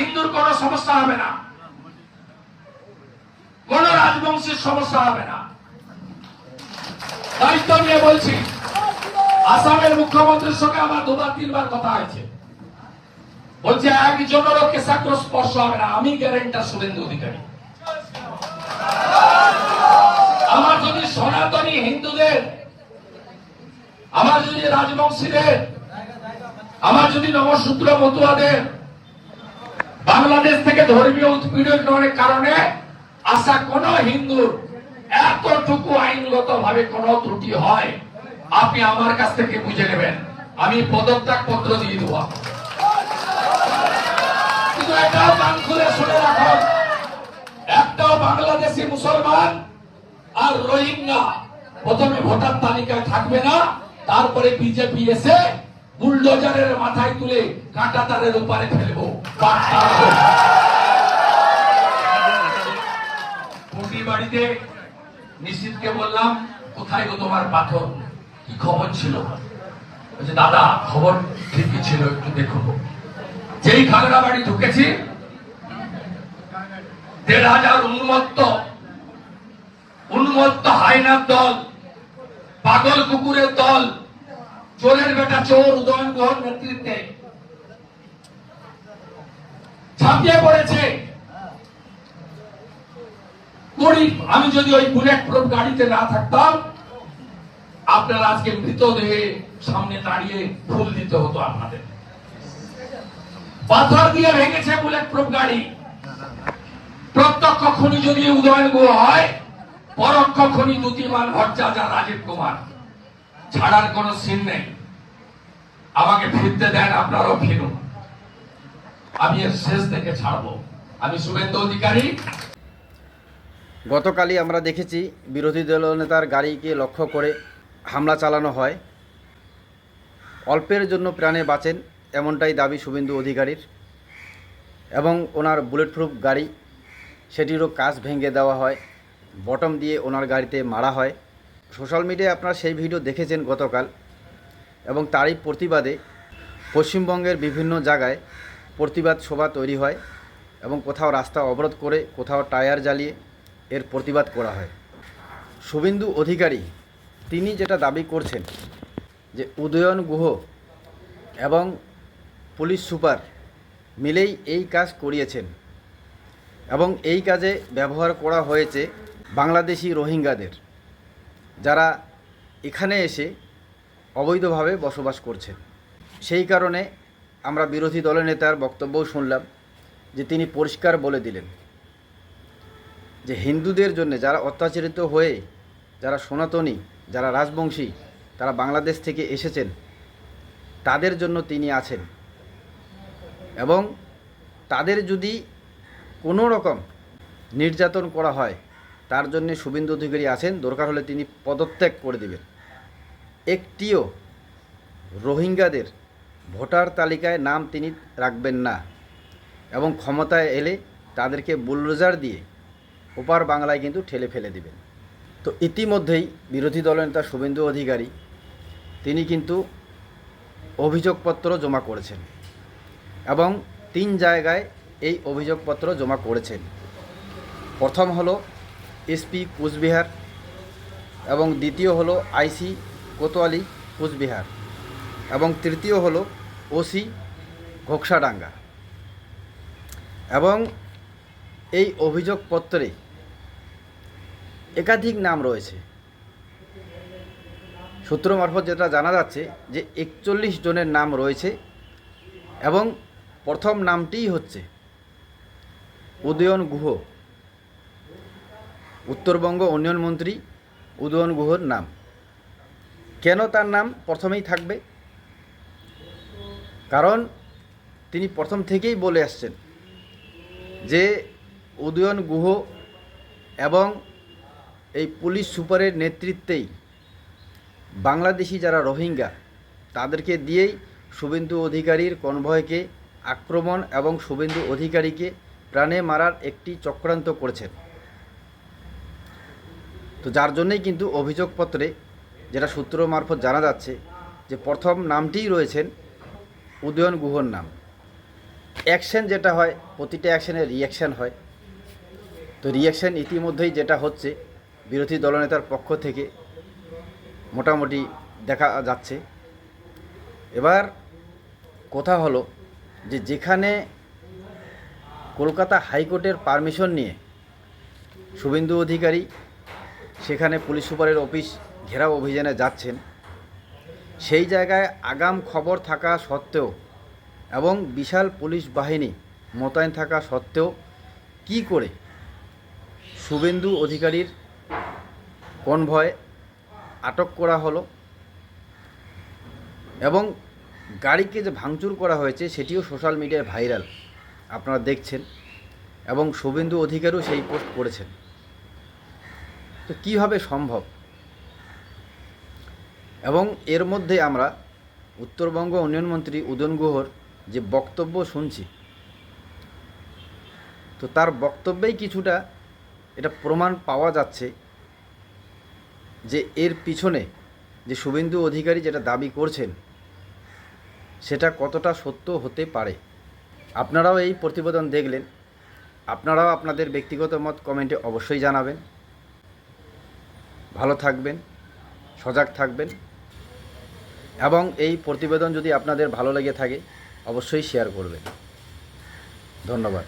হিন্দুর কোন সমস্যা হবে না। কোন রাজবংশের সমস্যা হবে না। দায়িত্ব নিয়ে বলছি, আসামের মুখ্যমন্ত্রীর সঙ্গে আমার দুবার, তিনবার কথা হয়েছে। বলছে একজনেরও কেশাগ্র স্পর্শ হবে না, আমি গ্যারেন্টার শুভেন্দু অধিকারী। আমার যদি সনাতনী হিন্দুদের, আমার যদি রাজবংশীদের, আমার যদি নবসূত্র মতুয়াদের বাংলাদেশ থেকে ধর্মীয় উৎপীড়নের কারণে আসা কোন হিন্দুর এতটুকু আইনগত ভাবে কোন ত্রুটি হয়, আপনি আমার কাছ থেকে বুঝে নেবেন। আমি পদত্যাগ পত্র দিয়ে দেবো শুনে একটাও বাংলাদেশি মুসলমান আর রোহিঙ্গা প্রথমে ভোটার তালিকায় থাকবে না, তারপরে বিজেপি এসে বুলডোজারের মাথায় তুলে কাঁটা তারের উপরে ফেলব। বাড়িতে নিশ্চিতকে বললাম, কোথায় গো তোমার পাথর? কি খবর ছিল? দাদা, খবর ঠিকই ছিল, একটু দেখো যেই খাগড়া বাড়ি ঢুকেছি, দেড় হাজার উন্মত্ত উন্মত্ত হাইনার দল, পাগল কুকুরের দল চোরের বেটা চোর, উদয়ন গুহর নেতৃত্বে। ছাপিয়ে পড়েছে। আমি যদি ওই বুলেট প্রুফ গাড়িতে না থাকতাম, আপনার আজকে মৃতদেহে সামনে দাঁড়িয়ে ফুল দিতে হতো আপনাদের। পাথর দিয়ে ভেঙেছে বুলেট প্রুফ গাড়ি। প্রত্যক্ষ খনি যদি উদয়ন গুহ হয়, পরোক্ষ খনি দুতিমান ভট্টাচার রাজীব কুমার। ছাড়ার কোন সিন নেই। আমাকে ফিরতে দেন, আপনারাও ফিরুন। আমি এর শেষ থেকে ছাড়বো। আমি শুভেন্দু অধিকারী। গতকালই আমরা দেখেছি বিরোধী দলনেতার গাড়িকে লক্ষ্য করে হামলা চালানো হয়। অল্পের জন্য প্রাণে বাঁচেন এমনটাই দাবি শুভেন্দু অধিকারীর। এবং ওনার বুলেট প্রুফ গাড়ি, সেটিরও কাজ ভেঙে দেওয়া হয়। বটম দিয়ে ওনার গাড়িতে মারা হয়। সোশ্যাল মিডিয়ায় আপনারা সেই ভিডিও দেখেছেন গতকাল এবং তারই প্রতিবাদে পশ্চিমবঙ্গের বিভিন্ন জায়গায় প্রতিবাদ সভা তৈরি হয় এবং কোথাও রাস্তা অবরোধ করে কোথাও টায়ার জ্বালিয়ে এর প্রতিবাদ করা হয়। শুভেন্দু অধিকারী তিনি যেটা দাবি করছেন যে উদয়ন গুহ এবং পুলিশ সুপার মিলেই এই কাজ করিয়েছেন এবং এই কাজে ব্যবহার করা হয়েছে বাংলাদেশি রোহিঙ্গাদের। যারা এখানে এসে অবৈধভাবে বসবাস করছেন। সেই কারণে আমরা বিরোধী দলের নেতার বক্তব্যও শুনলাম যে তিনি পরিষ্কার বলে দিলেন যে হিন্দুদের জন্য যারা অত্যাচারিত হয়ে, যারা সনাতনী, যারা রাজবংশী, তারা বাংলাদেশ থেকে এসেছেন, তাদের জন্য তিনি আছেন। এবং তাদের যদি কোনো রকম নির্যাতন করা হয় তার জন্য শুভেন্দু অধিকারী আছেন, দরকার হলে তিনি পদত্যাগ করে দেবেন। একটিও রোহিঙ্গাদের ভোটার তালিকায় নাম তিনি রাখবেন না এবং ক্ষমতায় এলে তাদেরকে বুলডোজার দিয়ে ওপার বাংলায় কিন্তু ঠেলে ফেলে দিবেন। তো ইতিমধ্যেই বিরোধী দলের দলনেতা শুভেন্দু অধিকারী, তিনি কিন্তু অভিযোগপত্র জমা করেছেন এবং তিন জায়গায় এই অভিযোগপত্র জমা করেছেন। প্রথম হলো এসপি কুচবিহার এবং দ্বিতীয় হলো আইসি কোতোয়ালি কুচবিহার এবং তৃতীয় হলো ওসি ঘোকসাডাঙ্গা। এবং এই অভিযোগপত্রে একাধিক নাম রয়েছে। সূত্র মারফত যেটা জানা যাচ্ছে যে একচল্লিশ জনের নাম রয়েছে এবং প্রথম নামটিই হচ্ছে উদয়ন গুহ। উত্তরবঙ্গ উন্নয়ন মন্ত্রী উদয়ন গুহর নাম। কেন তার নাম প্রথমেই থাকবে? কারণ তিনি প্রথম থেকেই বলে আসছেন যে উদয়ন গুহ এবং এই পুলিশ সুপারের নেতৃত্বেই বাংলাদেশি যারা রোহিঙ্গা, তাদেরকে দিয়েই শুভেন্দু অধিকারীর কনভয়কে, আক্রমণ এবং শুভেন্দু অধিকারীকে প্রাণে মারার একটি চক্রান্ত করেছেন। তো যার জন্যই কিন্তু অভিযোগপত্রে যেটা সূত্র মারফত জানা যাচ্ছে যে প্রথম নামটিই রয়েছেন উদয়ন গুহর নাম। অ্যাকশন যেটা হয়, প্রতিটা অ্যাকশনের রিয়াকশান হয়। তো রিয়াকশান ইতিমধ্যেই যেটা হচ্ছে, বিরোধী দলনেতার পক্ষ থেকে মোটামুটি দেখা যাচ্ছে। এবার কথা হলো যে যেখানে কলকাতা হাইকোর্টের পারমিশন নিয়ে শুভেন্দু অধিকারী সেখানে পুলিশ সুপারের অফিস ঘেরাও অভিযানে যাচ্ছেন। সেই জায়গায় আগাম খবর থাকা সত্ত্বেও এবং বিশাল পুলিশ বাহিনী মোতায়েন থাকা সত্ত্বেও কি করে শুভেন্দু অধিকারীর কনভয় আটক করা হলো এবং গাড়িকে যে ভাঙচুর করা হয়েছে সেটিও সোশ্যাল মিডিয়ায় ভাইরাল, আপনারা দেখছেন এবং শুভেন্দু অধিকারও সেই পোস্ট করেছেন। তো কীভাবে সম্ভব? এবং এর মধ্যে আমরা উত্তরবঙ্গ উন্নয়ন মন্ত্রী উদয়ন গুহর যে বক্তব্য শুনছি, তো তার বক্তব্যেই কিছুটা এটা প্রমাণ পাওয়া যাচ্ছে যে এর পিছনে যে শুভেন্দু অধিকারী যেটা দাবি করছেন, সেটা কতটা সত্য হতে পারে? আপনারাও এই প্রতিবেদন দেখলেন। আপনারাও আপনাদের ব্যক্তিগত মত কমেন্টে অবশ্যই জানাবেন। ভালো থাকবেন, সজাগ থাকবেন এবং এই প্রতিবেদন যদি আপনাদের ভালো লেগে থাকে, অবশ্যই শেয়ার করবেন। ধন্যবাদ।